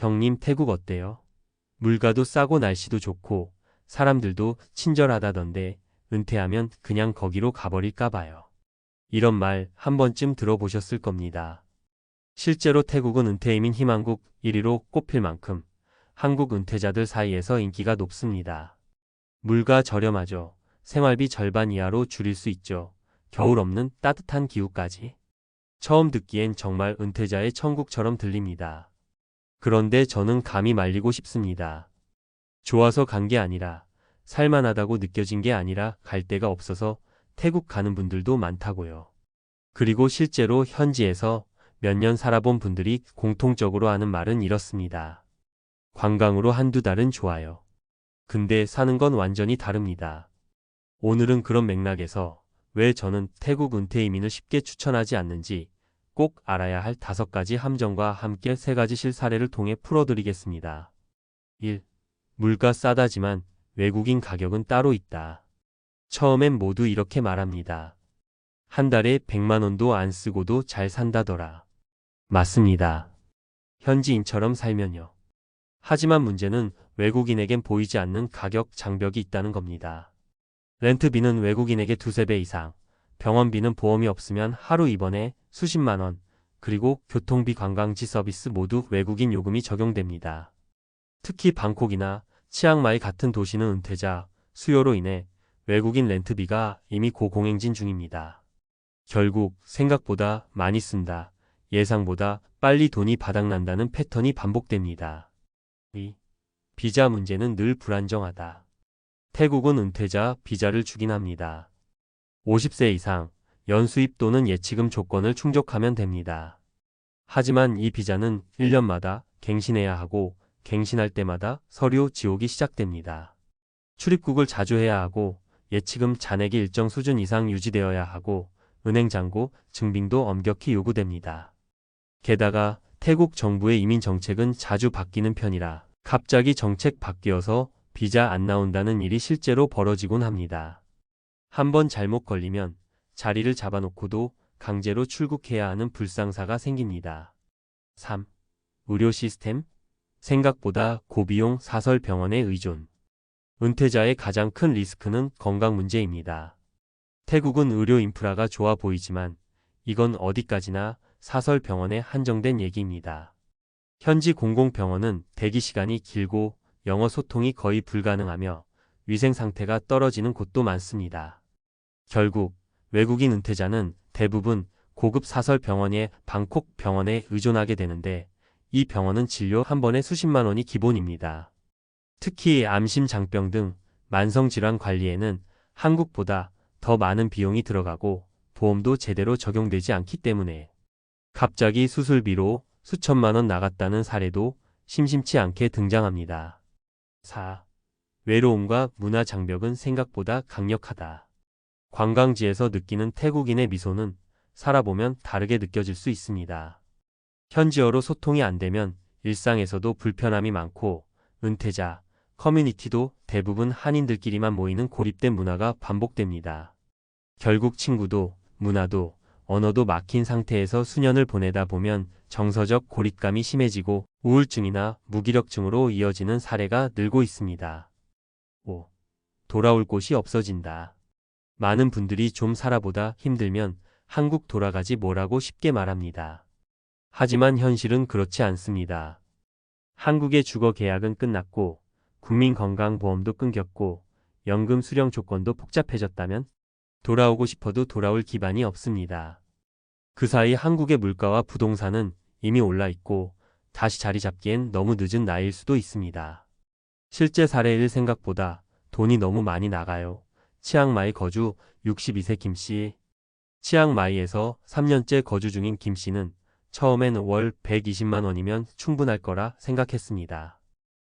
형님 태국 어때요? 물가도 싸고 날씨도 좋고 사람들도 친절하다던데 은퇴하면 그냥 거기로 가버릴까 봐요. 이런 말 한 번쯤 들어보셨을 겁니다. 실제로 태국은 은퇴 이민 희망국 1위로 꼽힐 만큼 한국 은퇴자들 사이에서 인기가 높습니다. 물가 저렴하죠. 생활비 절반 이하로 줄일 수 있죠. 겨울 없는 따뜻한 기후까지. 처음 듣기엔 정말 은퇴자의 천국처럼 들립니다. 그런데 저는 감히 말리고 싶습니다. 좋아서 간 게 아니라 살만하다고 느껴진 게 아니라 갈 데가 없어서 태국 가는 분들도 많다고요. 그리고 실제로 현지에서 몇 년 살아본 분들이 공통적으로 하는 말은 이렇습니다. 관광으로 한두 달은 좋아요. 근데 사는 건 완전히 다릅니다. 오늘은 그런 맥락에서 왜 저는 태국 은퇴 이민을 쉽게 추천하지 않는지 꼭 알아야 할 다섯 가지 함정과 함께 세 가지 실사례를 통해 풀어드리겠습니다. 1. 물가 싸다지만 외국인 가격은 따로 있다. 처음엔 모두 이렇게 말합니다. 한 달에 100만 원도 안 쓰고도 잘 산다더라. 맞습니다. 현지인처럼 살면요. 하지만 문제는 외국인에겐 보이지 않는 가격 장벽이 있다는 겁니다. 렌트비는 외국인에게 두세 배 이상, 병원비는 보험이 없으면 하루 입원에 수십만 원, 그리고 교통비 관광지 서비스 모두 외국인 요금이 적용됩니다. 특히 방콕이나 치앙마이 같은 도시는 은퇴자 수요로 인해 외국인 렌트비가 이미 고공행진 중입니다. 결국 생각보다 많이 쓴다. 예상보다 빨리 돈이 바닥난다는 패턴이 반복됩니다. 2. 비자 문제는 늘 불안정하다. 태국은 은퇴자 비자를 주긴 합니다. 50세 이상 연수입 또는 예치금 조건을 충족하면 됩니다. 하지만 이 비자는 1년마다 갱신해야 하고 갱신할 때마다 서류 지옥이 시작됩니다. 출입국을 자주 해야 하고 예치금 잔액이 일정 수준 이상 유지되어야 하고 은행 잔고 증빙도 엄격히 요구됩니다. 게다가 태국 정부의 이민 정책은 자주 바뀌는 편이라 갑자기 정책 바뀌어서 비자 안 나온다는 일이 실제로 벌어지곤 합니다. 한번 잘못 걸리면 자리를 잡아놓고도 강제로 출국해야 하는 불상사가 생깁니다. 3. 의료 시스템? 생각보다 고비용 사설 병원의 의존. 은퇴자의 가장 큰 리스크는 건강 문제입니다. 태국은 의료 인프라가 좋아 보이지만 이건 어디까지나 사설 병원에 한정된 얘기입니다. 현지 공공병원은 대기 시간이 길고 영어 소통이 거의 불가능하며 위생 상태가 떨어지는 곳도 많습니다. 결국 외국인 은퇴자는 대부분 고급 사설 병원의 방콕 병원에 의존하게 되는데 이 병원은 진료 한 번에 수십만 원이 기본입니다. 특히 암심 장병 등 만성질환 관리에는 한국보다 더 많은 비용이 들어가고 보험도 제대로 적용되지 않기 때문에 갑자기 수술비로 수천만 원 나갔다는 사례도 심심치 않게 등장합니다. 4. 외로움과 문화 장벽은 생각보다 강력하다. 관광지에서 느끼는 태국인의 미소는 살아보면 다르게 느껴질 수 있습니다. 현지어로 소통이 안 되면 일상에서도 불편함이 많고 은퇴자, 커뮤니티도 대부분 한인들끼리만 모이는 고립된 문화가 반복됩니다. 결국 친구도 문화도 언어도 막힌 상태에서 수년을 보내다 보면 정서적 고립감이 심해지고 우울증이나 무기력증으로 이어지는 사례가 늘고 있습니다. 5. 돌아올 곳이 없어진다. 많은 분들이 좀 살아보다 힘들면 한국 돌아가지 뭐라고 쉽게 말합니다. 하지만 현실은 그렇지 않습니다. 한국의 주거 계약은 끝났고 국민건강보험도 끊겼고 연금 수령 조건도 복잡해졌다면 돌아오고 싶어도 돌아올 기반이 없습니다. 그 사이 한국의 물가와 부동산은 이미 올라 있고 다시 자리 잡기엔 너무 늦은 나이일 수도 있습니다. 실제 사례일 생각보다 돈이 너무 많이 나가요. 치앙마이 거주 62세 김씨. 치앙마이에서 3년째 거주 중인 김씨는 처음엔 월 120만 원이면 충분할 거라 생각했습니다.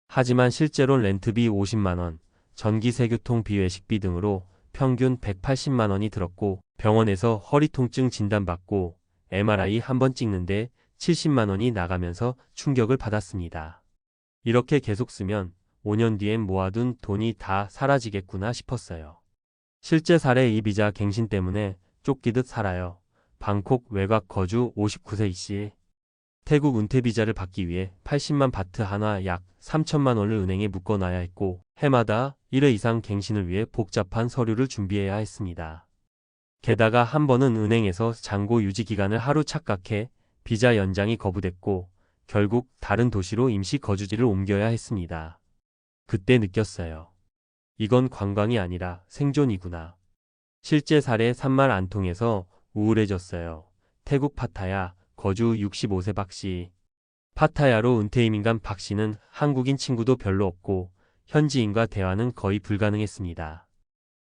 하지만 실제로 렌트비 50만 원, 전기 세 교통비 외식비 등으로 평균 180만 원이 들었고 병원에서 허리 통증 진단받고 MRI 한 번 찍는데 70만 원이 나가면서 충격을 받았습니다. 이렇게 계속 쓰면 5년 뒤엔 모아둔 돈이 다 사라지겠구나 싶었어요. 실제 사례 이 비자 갱신 때문에 쫓기듯 살아요. 방콕 외곽 거주 59세 이씨. 태국 은퇴 비자를 받기 위해 80만 바트 하나 약 3천만 원을 은행에 묶어놔야 했고 해마다 1회 이상 갱신을 위해 복잡한 서류를 준비해야 했습니다. 게다가 한 번은 은행에서 잔고 유지 기간을 하루 착각해 비자 연장이 거부됐고 결국 다른 도시로 임시 거주지를 옮겨야 했습니다. 그때 느꼈어요. 이건 관광이 아니라 생존이구나. 실제 사례 산말 안 통해서 우울해졌어요. 태국 파타야 거주 65세 박 씨. 파타야로 은퇴 이민 간 박 씨는 한국인 친구도 별로 없고 현지인과 대화는 거의 불가능했습니다.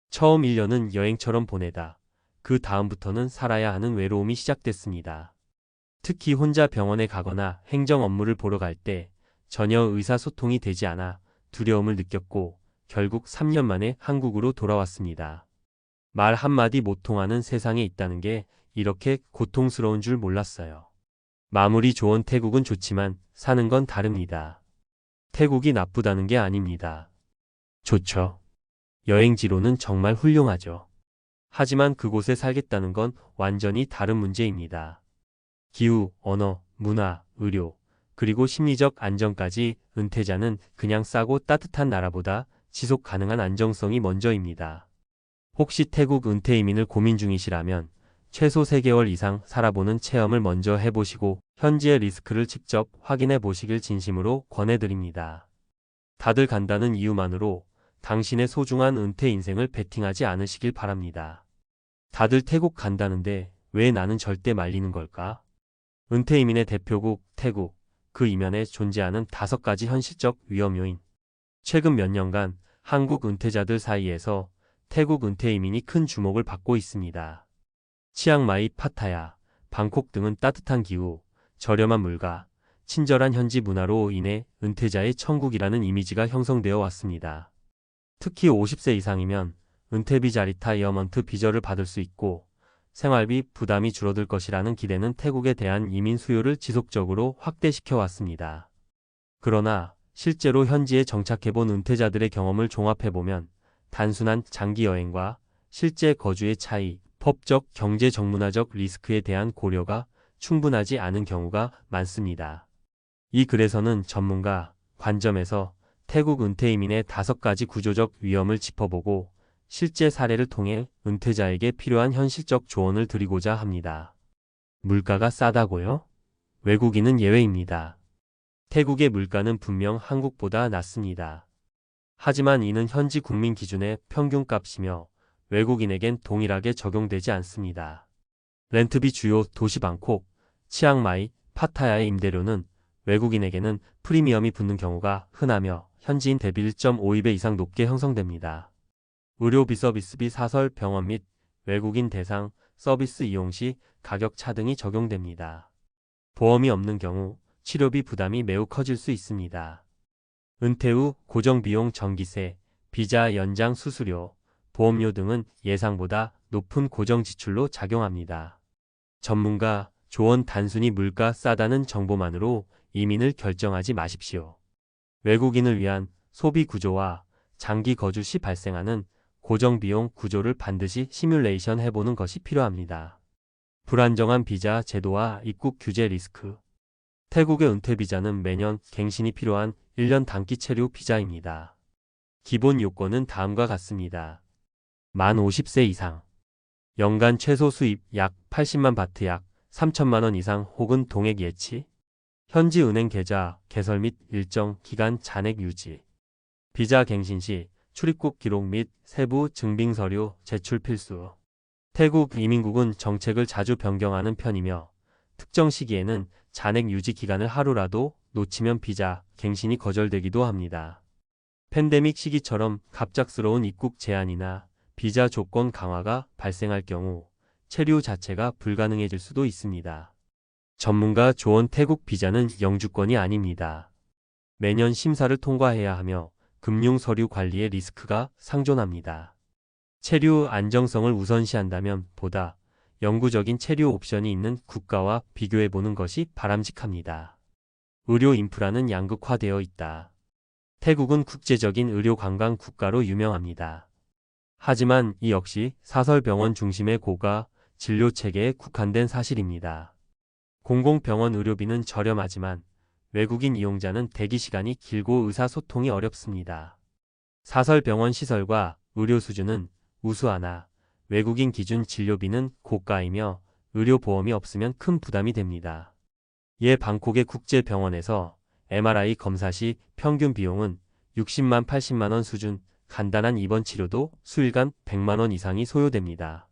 처음 1년은 여행처럼 보내다. 그 다음부터는 살아야 하는 외로움이 시작됐습니다. 특히 혼자 병원에 가거나 행정 업무를 보러 갈 때 전혀 의사소통이 되지 않아 두려움을 느꼈고 결국 3년 만에 한국으로 돌아왔습니다. 말 한마디 못 통하는 세상에 있다는 게 이렇게 고통스러운 줄 몰랐어요. 마무리 좋은 태국은 좋지만 사는 건 다릅니다. 태국이 나쁘다는 게 아닙니다. 좋죠. 여행지로는 정말 훌륭하죠. 하지만 그곳에 살겠다는 건 완전히 다른 문제입니다. 기후, 언어, 문화, 의료, 그리고 심리적 안정까지 은퇴자는 그냥 싸고 따뜻한 나라보다 지속 가능한 안정성이 먼저입니다. 혹시 태국 은퇴 이민을 고민 중이시라면 최소 3개월 이상 살아보는 체험을 먼저 해보시고 현지의 리스크를 직접 확인해 보시길 진심으로 권해드립니다. 다들 간다는 이유만으로 당신의 소중한 은퇴 인생을 베팅하지 않으시길 바랍니다. 다들 태국 간다는데 왜 나는 절대 말리는 걸까? 은퇴 이민의 대표국 태국, 그 이면에 존재하는 다섯 가지 현실적 위험 요인. 최근 몇 년간 한국 은퇴자들 사이에서 태국 은퇴 이민이 큰 주목을 받고 있습니다. 치앙마이, 파타야, 방콕 등은 따뜻한 기후, 저렴한 물가, 친절한 현지 문화로 인해 은퇴자의 천국이라는 이미지가 형성되어 왔습니다. 특히 50세 이상이면 은퇴비 자리타 이어먼트 비자를 받을 수 있고 생활비 부담이 줄어들 것이라는 기대는 태국에 대한 이민 수요를 지속적으로 확대시켜 왔습니다. 그러나 실제로 현지에 정착해본 은퇴자들의 경험을 종합해보면 단순한 장기 여행과 실제 거주의 차이, 법적, 경제, 정문화적 리스크에 대한 고려가 충분하지 않은 경우가 많습니다. 이 글에서는 전문가 관점에서 태국 은퇴 이민의 다섯 가지 구조적 위험을 짚어보고 실제 사례를 통해 은퇴자에게 필요한 현실적 조언을 드리고자 합니다. 물가가 싸다고요? 외국인은 예외입니다. 태국의 물가는 분명 한국보다 낮습니다. 하지만 이는 현지 국민 기준의 평균값이며 외국인에겐 동일하게 적용되지 않습니다. 렌트비 주요 도시 방콕, 치앙마이, 파타야의 임대료는 외국인에게는 프리미엄이 붙는 경우가 흔하며 현지인 대비 1.52배 이상 높게 형성됩니다. 의료비 서비스비 사설 병원 및 외국인 대상 서비스 이용 시 가격 차등이 적용됩니다. 보험이 없는 경우 치료비 부담이 매우 커질 수 있습니다. 은퇴 후 고정비용 전기세, 비자 연장 수수료, 보험료 등은 예상보다 높은 고정 지출로 작용합니다. 전문가, 조언 단순히 물가 싸다는 정보만으로 이민을 결정하지 마십시오. 외국인을 위한 소비 구조와 장기 거주 시 발생하는 고정비용 구조를 반드시 시뮬레이션 해보는 것이 필요합니다. 불안정한 비자 제도와 입국 규제 리스크. 태국의 은퇴 비자는 매년 갱신이 필요한 1년 단기 체류 비자입니다. 기본 요건은 다음과 같습니다. 만 50세 이상. 연간 최소 수입 약 80만 바트 약 3천만 원 이상 혹은 동액 예치. 현지 은행 계좌 개설 및 일정 기간 잔액 유지. 비자 갱신 시 출입국 기록 및 세부 증빙 서류 제출 필수. 태국 이민국은 정책을 자주 변경하는 편이며 특정 시기에는 잔액 유지 기간을 하루라도 놓치면 비자 갱신이 거절되기도 합니다. 팬데믹 시기처럼 갑작스러운 입국 제한이나 비자 조건 강화가 발생할 경우 체류 자체가 불가능해질 수도 있습니다. 전문가 조언 태국 비자는 영주권이 아닙니다. 매년 심사를 통과해야 하며 금융 서류 관리의 리스크가 상존합니다. 체류 안정성을 우선시한다면 보다 영구적인 체류 옵션이 있는 국가와 비교해 보는 것이 바람직합니다. 의료 인프라는 양극화되어 있다. 태국은 국제적인 의료 관광 국가로 유명합니다. 하지만 이 역시 사설병원 중심의 고가 진료 체계에 국한된 사실입니다. 공공병원 의료비는 저렴하지만 외국인 이용자는 대기 시간이 길고 의사소통이 어렵습니다. 사설병원 시설과 의료 수준은 우수하나 외국인 기준 진료비는 고가이며 의료보험이 없으면 큰 부담이 됩니다. 예 방콕의 국제병원에서 MRI 검사 시 평균 비용은 60만 80만 원 수준, 간단한 입원 치료도 수일간 100만 원 이상이 소요됩니다.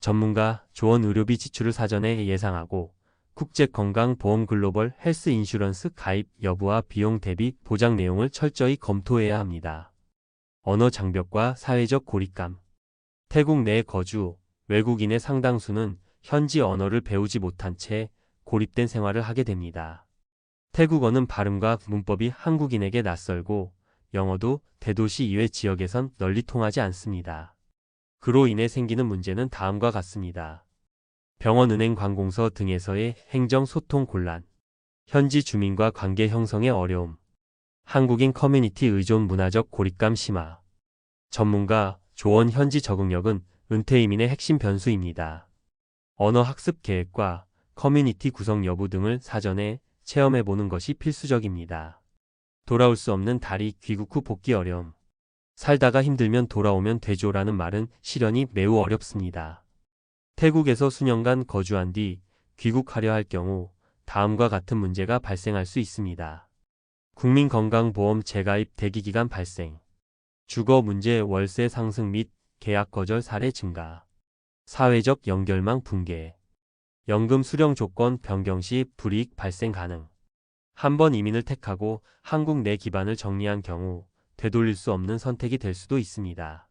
전문가 조언 의료비 지출을 사전에 예상하고 국제건강보험 글로벌 헬스 인슈런스 가입 여부와 비용 대비 보장 내용을 철저히 검토해야 합니다. 언어 장벽과 사회적 고립감 태국 내 거주, 외국인의 상당수는 현지 언어를 배우지 못한 채 고립된 생활을 하게 됩니다. 태국어는 발음과 문법이 한국인에게 낯설고 영어도 대도시 이외 지역에선 널리 통하지 않습니다. 그로 인해 생기는 문제는 다음과 같습니다. 병원, 은행, 관공서 등에서의 행정 소통 곤란, 현지 주민과 관계 형성의 어려움, 한국인 커뮤니티 의존 문화적 고립감 심화, 전문가, 조언 현지 적응력은 은퇴 이민의 핵심 변수입니다. 언어 학습 계획과 커뮤니티 구성 여부 등을 사전에 체험해 보는 것이 필수적입니다. 돌아올 수 없는 다리 귀국 후 복귀 어려움. 살다가 힘들면 돌아오면 되죠라는 말은 실현이 매우 어렵습니다. 태국에서 수년간 거주한 뒤 귀국하려 할 경우 다음과 같은 문제가 발생할 수 있습니다. 국민건강보험 재가입 대기기간 발생, 주거 문제 월세 상승 및 계약 거절 사례 증가, 사회적 연결망 붕괴, 연금 수령 조건 변경 시 불이익 발생 가능. 한 번 이민을 택하고 한국 내 기반을 정리한 경우 되돌릴 수 없는 선택이 될 수도 있습니다.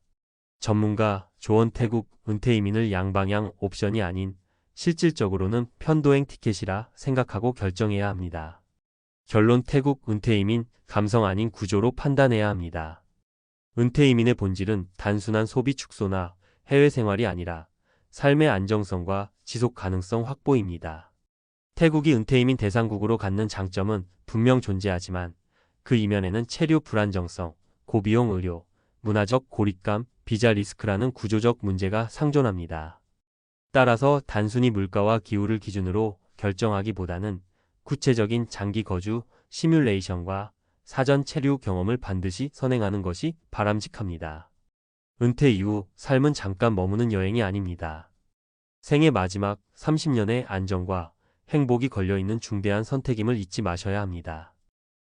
전문가 조언 태국 은퇴 이민을 양방향 옵션이 아닌 실질적으로는 편도행 티켓이라 생각하고 결정해야 합니다. 결론 태국 은퇴 이민 감성 아닌 구조로 판단해야 합니다. 은퇴 이민의 본질은 단순한 소비 축소나 해외 생활이 아니라 삶의 안정성과 지속 가능성 확보입니다. 태국이 은퇴 이민 대상국으로 갖는 장점은 분명 존재하지만 그 이면에는 체류 불안정성, 고비용 의료, 문화적 고립감, 비자 리스크라는 구조적 문제가 상존합니다. 따라서 단순히 물가와 기후를 기준으로 결정하기보다는 구체적인 장기 거주 시뮬레이션과 사전 체류 경험을 반드시 선행하는 것이 바람직합니다. 은퇴 이후 삶은 잠깐 머무는 여행이 아닙니다. 생애 마지막 30년의 안정과 행복이 걸려있는 중대한 선택임을 잊지 마셔야 합니다.